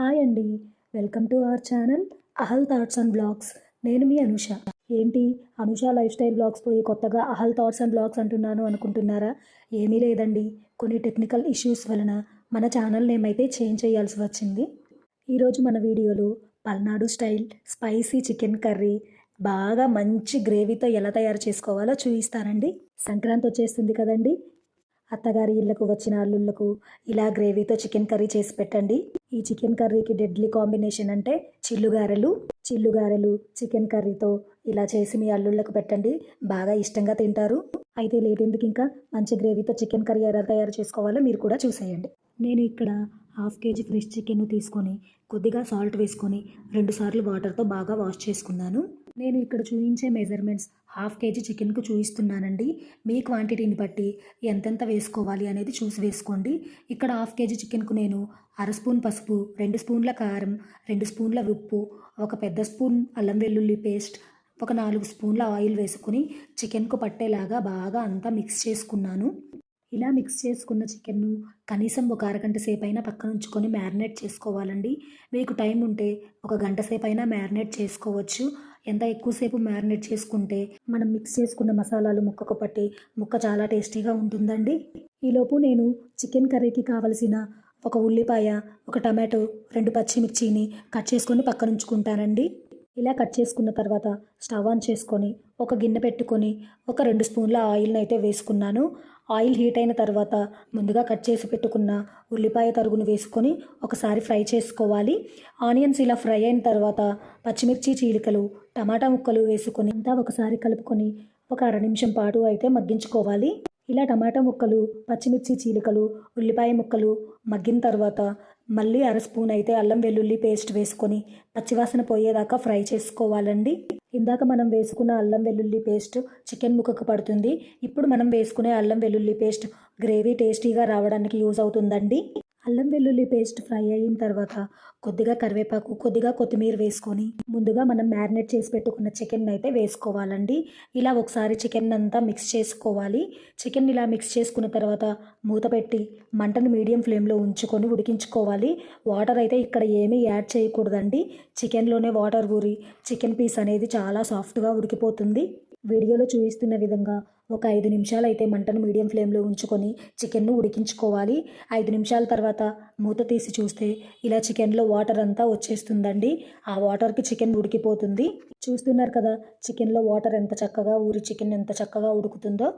Hi అండి. Welcome to our channel అహల్ thoughts and blogs. నేను మీ అనుష. ఏంటి? అనుష లైఫ్ స్టైల్ బ్లాగ్స్ పోయి కొత్తగా అహల్ థాట్స్ అండ్ బ్లాగ్స్ అంటున్నాను అనుకుంటున్నారా? ఏమీ లేదండి. కొన్ని టెక్నికల్ ఇష్యూస్ వలన మన ఛానల్ నేమ్ అయితే చేంజ్ చేయాల్సి వచ్చింది. ఈరోజు మన వీడియోలో Palnadu style spicy chicken curry బాగా మంచి గ్రేవీతో ఎలా తయారు చేసుకోవాలో చూపిస్తానండి సంక్రాంతి వచ్చేస్తుంది కదండి. అత్తగారి ఇళ్ళకు వచ్చిన అల్లుళ్ళకు ఇలా గ్రేవీతో చికెన్ కర్రీ చేసి పెట్టండి. ఈ చికెన్ కర్రీకి డెడ్లీ కాంబినేషన్ అంటే చిల్లుగారెలు. చిల్లుగారెలు చికెన్ కర్రీతో ఇలా చేసి మీ అల్లుళ్ళకు పెట్టండి. బాగా ఇష్టంగా తింటారు. అయితే లేట్ ఎందుకు ఇంకా? మంచి గ్రేవీతో చికెన్ కర్రీ ఎలా తయారు చేసుకోవాలో మీరు కూడా చూసేయండి. నేను ఇక్కడ హాఫ్ కేజీ ఫ్రెష్ చికెన్ తీసుకొని కొద్దిగా సాల్ట్ వేసుకొని రెండుసార్లు వాటర్తో బాగా వాష్ చేసుకున్నాను. నేను ఇక్కడ చూపించే మెజర్మెంట్స్ హాఫ్ కేజీ చికెన్కు చూపిస్తున్నానండి మీ క్వాంటిటీని బట్టి ఎంతెంత వేసుకోవాలి అనేది చూసి వేసుకోండి. ఇక్కడ హాఫ్ కేజీ చికెన్కు నేను అర స్పూన్ పసుపు రెండు స్పూన్ల కారం రెండు స్పూన్ల ఉప్పు ఒక పెద్ద స్పూన్ అల్లం వెల్లుల్లి పేస్ట్ ఒక నాలుగు స్పూన్ల ఆయిల్ వేసుకుని చికెన్కు పట్టేలాగా బాగా అంతా మిక్స్ చేసుకున్నాను. ఇలా మిక్స్ చేసుకున్న చికెన్ను కనీసం ఒక అరగంట సేపు అయినా పక్కన ఉంచుకొని మ్యారినేట్ చేసుకోవాలండి. మీకు టైం ఉంటే ఒక గంట సేపు అయినా మ్యారినేట్ చేసుకోవచ్చు. ఎంత ఎక్కువసేపు మ్యారినేట్ చేసుకుంటే మనం మిక్స్ చేసుకున్న మసాలాలు ముక్కకు పట్టి ముక్క చాలా టేస్టీగా ఉంటుందండి. ఈలోపు నేను చికెన్ కర్రీకి కావలసిన ఒక ఉల్లిపాయ ఒక టమాటో రెండు పచ్చిమిర్చిని కట్ చేసుకొని పక్కన ఉంచుకుంటానండి. ఇలా కట్ చేసుకున్న తర్వాత స్టవ్ ఆన్ చేసుకొని ఒక గిన్నె పెట్టుకొని ఒక రెండు స్పూన్ల ఆయిల్ని అయితే వేసుకున్నాను. ఆయిల్ హీట్ అయిన తర్వాత ముందుగా కట్ చేసి పెట్టుకున్న ఉల్లిపాయ తరుగును వేసుకొని ఒకసారి ఫ్రై చేసుకోవాలి. ఆనియన్స్ ఇలా ఫ్రై అయిన తర్వాత పచ్చిమిర్చి చీలికలు టమాటా ముక్కలు వేసుకొని అంతా ఒకసారి కలుపుకొని ఒక అర నిమిషం పాటు అయితే మగ్గించుకోవాలి. ఇలా టమాటా ముక్కలు పచ్చిమిర్చి చీలికలు ఉల్లిపాయ ముక్కలు మగ్గిన తర్వాత మళ్ళీ అర స్పూన్ అయితే అల్లం వెల్లుల్లి పేస్ట్ వేసుకొని పచ్చివాసన పోయేదాకా ఫ్రై చేసుకోవాలండి. ఇందాక మనం వేసుకున్న అల్లం వెల్లుల్లి పేస్ట్ చికెన్ ముక్కకు పడుతుంది. ఇప్పుడు మనం వేసుకునే అల్లం వెల్లుల్లి పేస్ట్ గ్రేవీ టేస్టీగా రావడానికి యూజ్ అవుతుందండి. అల్లం వెల్లుల్లి పేస్ట్ ఫ్రై అయిన తర్వాత కొద్దిగా కరివేపాకు కొద్దిగా కొత్తిమీర వేసుకొని ముందుగా మనం మ్యారినేట్ చేసి పెట్టుకున్న చికెన్ అయితే వేసుకోవాలండి. ఇలా ఒకసారి చికెన్ అంతా మిక్స్ చేసుకోవాలి. చికెన్ ఇలా మిక్స్ చేసుకున్న తర్వాత మూత పెట్టి మంటను మీడియం ఫ్లేమ్లో ఉంచుకొని ఉడికించుకోవాలి. వాటర్ అయితే ఇక్కడ ఏమీ యాడ్ చేయకూడదండి. చికెన్లోనే వాటర్ ఊరి చికెన్ పీస్ అనేది చాలా సాఫ్ట్గా ఉడికిపోతుంది. వీడియోలో చూపిస్తున్న విధంగా ఒక ఐదు నిమిషాలు అయితే మంటను మీడియం ఫ్లేమ్లో ఉంచుకొని చికెన్ను ఉడికించుకోవాలి. ఐదు నిమిషాల తర్వాత మూత తీసి చూస్తే ఇలా చికెన్లో వాటర్ అంతా వచ్చేస్తుందండి. ఆ వాటర్కి చికెన్ ఉడికిపోతుంది. చూస్తున్నారు కదా చికెన్లో వాటర్ ఎంత చక్కగా ఊరి చికెన్ ఎంత చక్కగా ఉడుకుతుందో.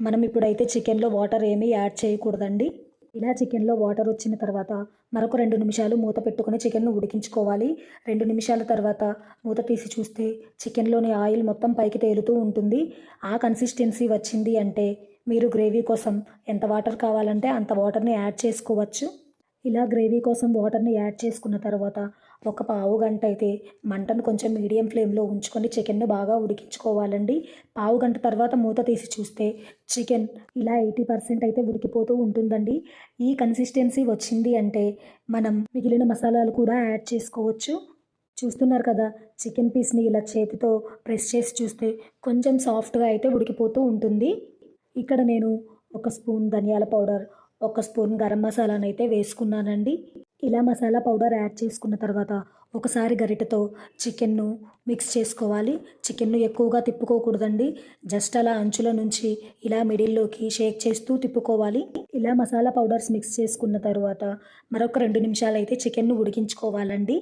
మనం ఇప్పుడైతే చికెన్లో వాటర్ ఏమీ యాడ్ చేయకూడదండి. ఇలా చికెన్లో వాటర్ వచ్చిన తర్వాత మరొక రెండు నిమిషాలు మూత పెట్టుకుని చికెన్ను ఉడికించుకోవాలి. రెండు నిమిషాల తర్వాత మూత తీసి చూస్తే చికెన్లోని ఆయిల్ మొత్తం పైకి తేలుతూ ఉంటుంది. ఆ కన్సిస్టెన్సీ వచ్చింది అంటే మీరు గ్రేవీ కోసం ఎంత వాటర్ కావాలంటే అంత వాటర్ని యాడ్ చేసుకోవచ్చు. ఇలా గ్రేవీ కోసం వాటర్ని యాడ్ చేసుకున్న తర్వాత ఒక పావు గంట అయితే మంటను కొంచెం మీడియం ఫ్లేమ్లో ఉంచుకొని చికెన్ను బాగా ఉడికించుకోవాలండి. పావు గంట తర్వాత మూత తీసి చూస్తే చికెన్ ఇలా ఎయిటీ పర్సెంట్ అయితే ఉడికిపోతూ ఉంటుందండి. ఈ కన్సిస్టెన్సీ వచ్చింది అంటే మనం మిగిలిన మసాలాలు కూడా యాడ్ చేసుకోవచ్చు. చూస్తున్నారు కదా చికెన్ పీస్ని ఇలా చేతితో ప్రెస్ చేసి చూస్తే కొంచెం సాఫ్ట్గా అయితే ఉడికిపోతూ ఉంటుంది. ఇక్కడ నేను ఒక స్పూన్ ధనియాల పౌడర్ ఒక స్పూన్ గరం మసాలాను అయితే వేసుకున్నానండి. ఇలా మసాలా పౌడర్ యాడ్ చేసుకున్న తర్వాత ఒకసారి గరిటతో చికెన్ను మిక్స్ చేసుకోవాలి. చికెన్ను ఎక్కువగా తిప్పుకోకూడదండి. జస్ట్ అలా అంచుల నుంచి ఇలా మిడిల్లోకి షేక్ చేస్తూ తిప్పుకోవాలి. ఇలా మసాలా పౌడర్స్ మిక్స్ చేసుకున్న తర్వాత మరొక రెండు నిమిషాలు అయితే చికెన్ను ఉడికించుకోవాలండి.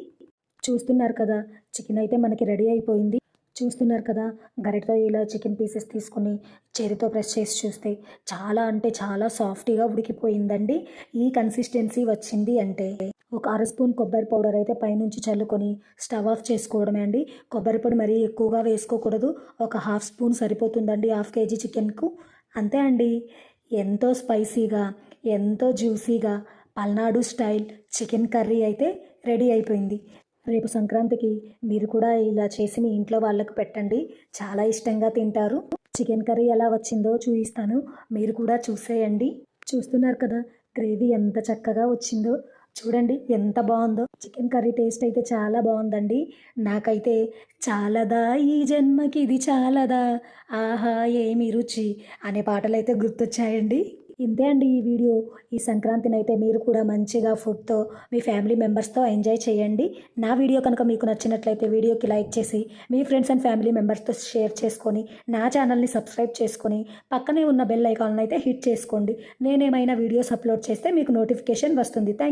చూస్తున్నారు కదా చికెన్ అయితే మనకి రెడీ అయిపోయింది. చూస్తున్నారు కదా? గరిటతో ఇలా చికెన్ పీసెస్ తీసుకొని చేతితో ప్రెస్ చేసి చూస్తే చాలా అంటే చాలా సాఫ్ట్గా ఉడికిపోయిందండి. ఈ కన్సిస్టెన్సీ వచ్చింది అంటే ఒక అర స్పూన్ కొబ్బరి పౌడర్ అయితే పైనుంచి చల్లుకొని స్టవ్ ఆఫ్ చేసుకోవడమే అండి. కొబ్బరి పొడి మరీ ఎక్కువగా వేసుకోకూడదు. ఒక హాఫ్ స్పూన్ సరిపోతుందండి హాఫ్ కేజీ చికెన్కు. అంతే అండి. ఎంతో స్పైసీగా ఎంతో జ్యూసీగా పల్నాడు స్టైల్ చికెన్ కర్రీ అయితే రెడీ అయిపోయింది. రేపు సంక్రాంతికి మీరు కూడా ఇలా చేసి మీ ఇంట్లో వాళ్ళకు పెట్టండి. చాలా ఇష్టంగా తింటారు. చికెన్ కర్రీ ఎలా వచ్చిందో చూపిస్తాను. మీరు కూడా చూసేయండి. చూస్తున్నారు కదా గ్రేవీ ఎంత చక్కగా వచ్చిందో. చూడండి ఎంత బాగుందో. చికెన్ కర్రీ టేస్ట్ అయితే చాలా బాగుందండి. నాకైతే చాలదా ఈ జన్మకి ఇది చాలదా. ఆహా ఏమి రుచి అనే పాటలు అయితే గుర్తొచ్చాయండి. ఇంతే అండి ఈ వీడియో. ఈ సంక్రాంతిని అయితే మీరు కూడా మంచిగా ఫుడ్తో మీ ఫ్యామిలీ మెంబర్స్తో ఎంజాయ్ చేయండి. నా వీడియో కనుక మీకు నచ్చినట్లయితే వీడియోకి లైక్ చేసి మీ ఫ్రెండ్స్ అండ్ ఫ్యామిలీ మెంబర్స్తో షేర్ చేసుకొని నా ఛానల్ని సబ్స్క్రైబ్ చేసుకొని పక్కనే ఉన్న బెల్ ఐకాన్ అయితే హిట్ చేసుకోండి. నేనేమైనా వీడియోస్ అప్లోడ్ చేస్తే మీకు నోటిఫికేషన్ వస్తుంది. థ్యాంక్